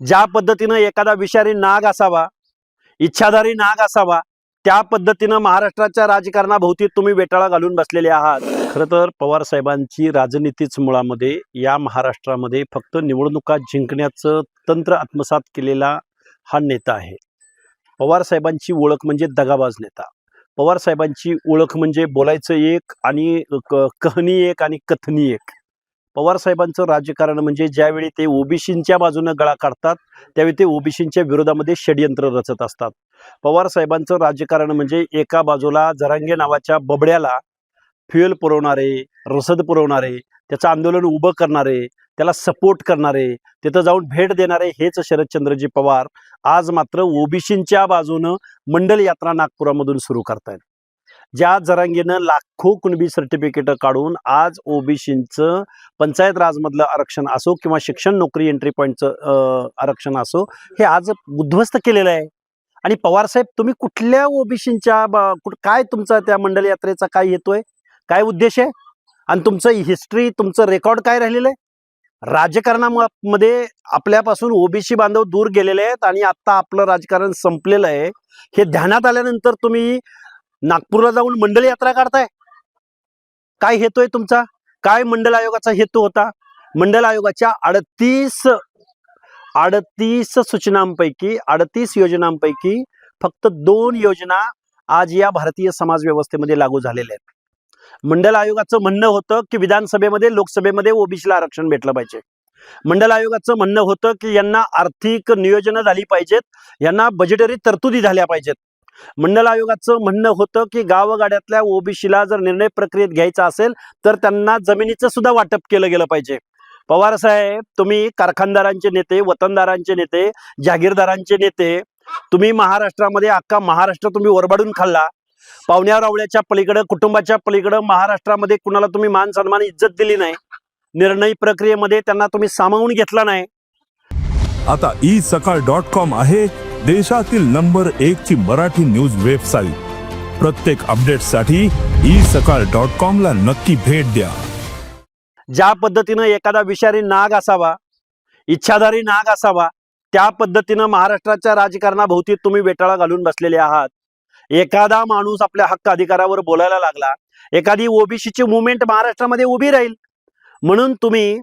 ज्या पद्धतीनं एखादा विषारी नाग असावा इच्छाधारी नाग असावा त्या पद्धतीनं महाराष्ट्राच्या राजकारणाभोवती तुम्ही वेटाळा घालून बसलेले आहात. खरं तर पवार साहेबांची राजनीतीच मुळामध्ये या महाराष्ट्रामध्ये फक्त निवडणुका जिंकण्याचं तंत्र आत्मसात केलेला हा नेता आहे. पवार साहेबांची ओळख म्हणजे दगाबाज नेता. पवार साहेबांची ओळख म्हणजे बोलायचं एक आणि क कहनी एक आणि कथनी एक. पवार साहेबांचं राजकारण म्हणजे ज्यावेळी ते ओबीसींच्या बाजूनं गळा काढतात त्यावेळी ते ओबीसींच्या विरोधामध्ये षडयंत्र रचत असतात. पवार साहेबांचं राजकारण म्हणजे एका बाजूला जरांगे नावाच्या बबड्याला फ्युएल पुरवणारे रसद पुरवणारे त्याचं आंदोलन उभं करणारे त्याला सपोर्ट करणारे तिथं जाऊन भेट देणारे हेच शरदचंद्रजी पवार आज मात्र ओबीसींच्या बाजूनं मंडल यात्रा नागपुरामधून सुरू करतायत. ज्या जरांगीनं लाखो कुणबी सर्टिफिकेट काढून आज ओबीसीचं पंचायत राजमधलं आरक्षण असो किंवा शिक्षण नोकरी एंट्री पॉईंटचं आरक्षण असो हे आज उद्ध्वस्त केलेलं आहे. आणि पवारसाहेब तुम्ही कुठल्या ओबीसींच्या काय तुमचा त्या मंडल यात्रेचा काय येतोय काय उद्देश आहे? आणि तुमचं हिस्ट्री तुमचं रेकॉर्ड काय राहिलेलं आहे? राजकारणामध्ये आपल्यापासून ओबीसी बांधव दूर गेलेले आहेत आणि आता आपलं राजकारण संपलेलं आहे. हे ध्यानात आल्यानंतर तुम्ही नागपूरला जाऊन मंडल यात्रा काढताय? काय हेतू आहे तुमचा? काय मंडल आयोगाचा हेतू होता? मंडल आयोगाच्या अडतीस अडतीस सूचनांपैकी अडतीस योजनांपैकी फक्त दोन योजना आज या भारतीय समाज व्यवस्थेमध्ये लागू झालेल्या आहेत. मंडल आयोगाचं म्हणणं होतं की विधानसभेमध्ये लोकसभेमध्ये ओबीसीला आरक्षण भेटलं पाहिजे. मंडल आयोगाचं म्हणणं होतं की यांना आर्थिक नियोजनं झाली पाहिजेत यांना बजेटरी तरतुदी झाल्या पाहिजेत. मंडल आयोगाचं म्हणणं होतं की गावगाड्यातल्या ओबीसीला जर निर्णय प्रक्रियेत घ्यायचा असेल तर त्यांना जमिनीचं सुद्धा वाटप केलं गेलं पाहिजे. पवार साहेब तुम्ही कारखानदारांचे नेते वतनदारांचे नेते जागीरदारांचे नेते तुम्ही महाराष्ट्रामध्ये अख्खा महाराष्ट्र तुम्ही ओरबाडून खाल्ला. पाहुण्या रावळ्याच्या पलीकडं कुटुंबाच्या पलीकडं महाराष्ट्रामध्ये कुणाला तुम्ही मान सन्मान इज्जत दिली नाही. निर्णय प्रक्रियेमध्ये त्यांना तुम्ही सामावून घेतला नाही. आता ई सकाळ डॉट कॉम आहे. देशातील नंबर एक ची मराठी न्यूज वेबसाईट. प्रत्येक अपडेटसाठी ई सकाळ डॉट कॉम ला नक्की भेट द्या. ज्या पद्धतीनं एखादा विषारी नाग असावा इच्छाधारी नाग असावा त्या पद्धतीनं महाराष्ट्राच्या राजकारणाभोवती तुम्ही वेटाळा घालून बसलेले आहात. एखादा माणूस आपल्या हक्क अधिकारावर बोलायला लागला एखादी ओबीसीची मुवमेंट महाराष्ट्रामध्ये उभी राहील. म्हणून तुम्ही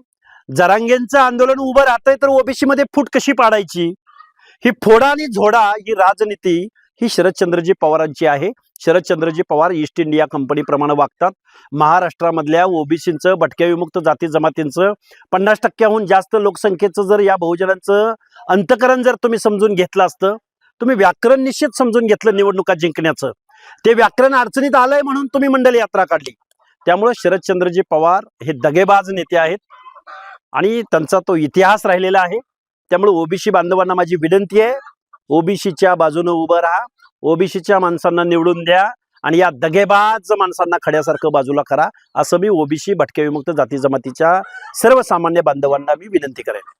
जरांगेंचं आंदोलन उभं राहतंय तर ओबीसी मध्ये फूट कशी पाडायची? ही फोडा आणि झोडा ही राजनीती ही शरदचंद्रजी पवारांची आहे. शरदचंद्रजी पवार ईस्ट इंडिया कंपनीप्रमाणे वागतात. महाराष्ट्रामधल्या ओबीसींचं भटक्या विमुक्त जाती जमातींचं पन्नास टक्क्याहून जास्त लोकसंख्येचं जर या बहुजनांचं अंतकरण जर तुम्ही समजून घेतलं असतं तुम्ही व्याकरण निश्चित समजून घेतलं निवडणुका जिंकण्याचं. ते व्याकरण अडचणीत आलंय म्हणून तुम्ही मंडल यात्रा काढली. त्यामुळे शरदचंद्रजी पवार हे दगेबाज नेते आहेत. आणि त्यांचा तो इतिहास राहिलेला आहे. त्यामुळे ओबीसी बांधवांना माझी विनंती आहे. ओबीसीच्या बाजूने उभं राहा. ओबीसीच्या माणसांना निवडून द्या आणि या दगेबाज माणसांना खड्यासारखं बाजूला करा. असं मी ओबीसी भटके विमुक्त जाती जमातीच्या सर्वसामान्य बांधवांना मी विनंती करेन.